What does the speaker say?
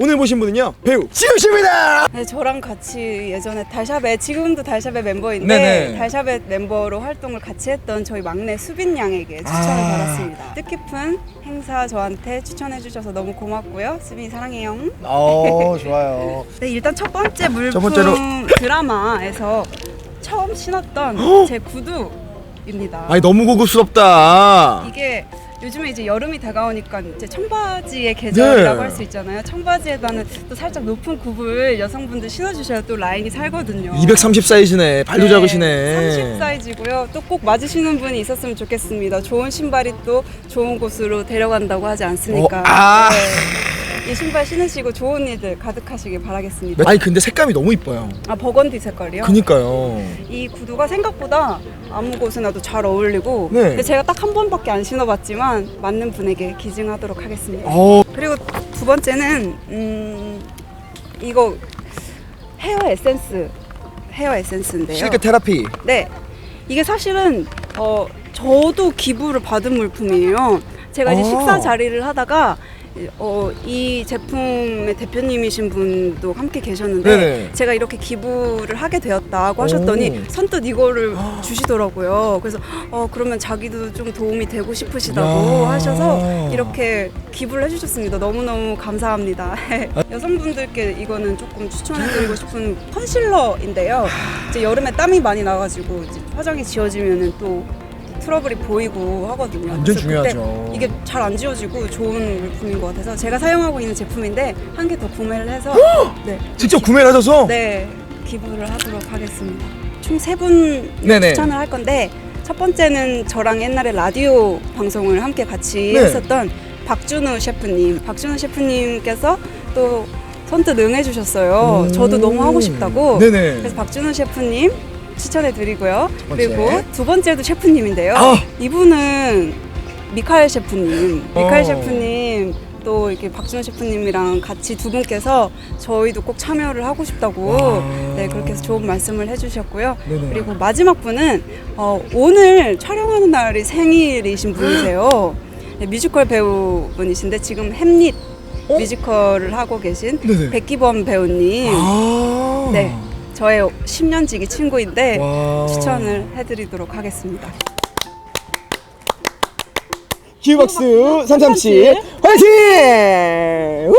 오늘 보신 분은요 배우 지우 씨입니다. 네, 저랑 같이 예전에 달샤벳 지금도 달샤벳 멤버인데 네네. 달샤벳 멤버로 활동을 같이 했던 저희 막내 수빈 양에게 추천을 아. 받았습니다. 뜻깊은 행사 저한테 추천해 주셔서 너무 고맙고요. 수빈이 사랑해요. 어 좋아요. 네, 일단 첫 번째 물품 번째로. 드라마에서 처음 신었던 제 구두입니다. 아니 너무 고급스럽다. 이게 요즘에 이제 여름이 다가오니까 이제 청바지의 계절이라고 네. 할 수 있잖아요. 청바지에다는 또 살짝 높은 굽을 여성분들 신어주셔야 또 라인이 살거든요. 230 사이즈네. 발도 네, 작으시네. 30 사이즈고요. 또 꼭 맞으시는 분이 있었으면 좋겠습니다. 좋은 신발이 또 좋은 곳으로 데려간다고 하지 않습니까? 어, 아. 네. 이 신발 신으시고 좋은 일들 가득하시길 바라겠습니다. 아니 근데 색감이 너무 이뻐요. 아 버건디 색깔이요? 그니까요. 이 구두가 생각보다 아무 곳에나도 잘 어울리고 네. 근데 제가 딱 한 번밖에 안 신어봤지만 맞는 분에게 기증하도록 하겠습니다. 어 그리고 두 번째는 음 이거 헤어 에센스 헤어 에센스인데요. 실크 테라피. 네 이게 사실은 어 저도 기부를 받은 물품이에요. 제가 이제 아. 식사 자리를 하다가 어, 이 제품의 대표님이신 분도 함께 계셨는데 네네. 제가 이렇게 기부를 하게 되었다고 하셨더니 오. 선뜻 이거를 주시더라고요. 그래서 어 그러면 자기도 좀 도움이 되고 싶으시다고 야. 하셔서 이렇게 기부를 해주셨습니다. 너무 너무 감사합니다. 여성분들께 이거는 조금 추천해드리고 싶은 컨실러인데요. 이제 여름에 땀이 많이 나가지고 이제 화장이 지워지면은 또 트러블이 보이고 하거든요. 완전 중요하죠. 이게 잘 안 지워지고 좋은 물품인 것 같아서 제가 사용하고 있는 제품인데 한 개 더 구매를 해서 네, 직접 구매를 하셔서. 네 기부를 하도록 하겠습니다. 총 세 분 네네. 추천을 할 건데 첫 번째는 저랑 옛날에 라디오 방송을 함께 같이 네. 했었던 박준우 셰프님. 박준우 셰프님께서 또 선뜻 응해주셨어요. 음. 저도 너무 하고 싶다고. 네네. 그래서 박준우 셰프님 추천해 드리고요. 번째. 그리고 두 번째도 셰프님인데요. 아. 이분은 미카엘 셰프님. 미카엘 어. 셰프님 또 이렇게 박준호 셰프님이랑 같이 두 분께서 저희도 꼭 참여를 하고 싶다고 와. 네 그렇게 해서 좋은 말씀을 해주셨고요. 네네. 그리고 마지막 분은 어, 오늘 촬영하는 날이 생일이신 분이세요. 네, 뮤지컬 배우분이신데 지금 햄릿 어? 뮤지컬을 하고 계신 네네. 백기범 배우님. 아. 네, 저의 10년 지기 친구인데 와. 추천을 해드리도록 하겠습니다. 기브박스 337 화이팅! 우!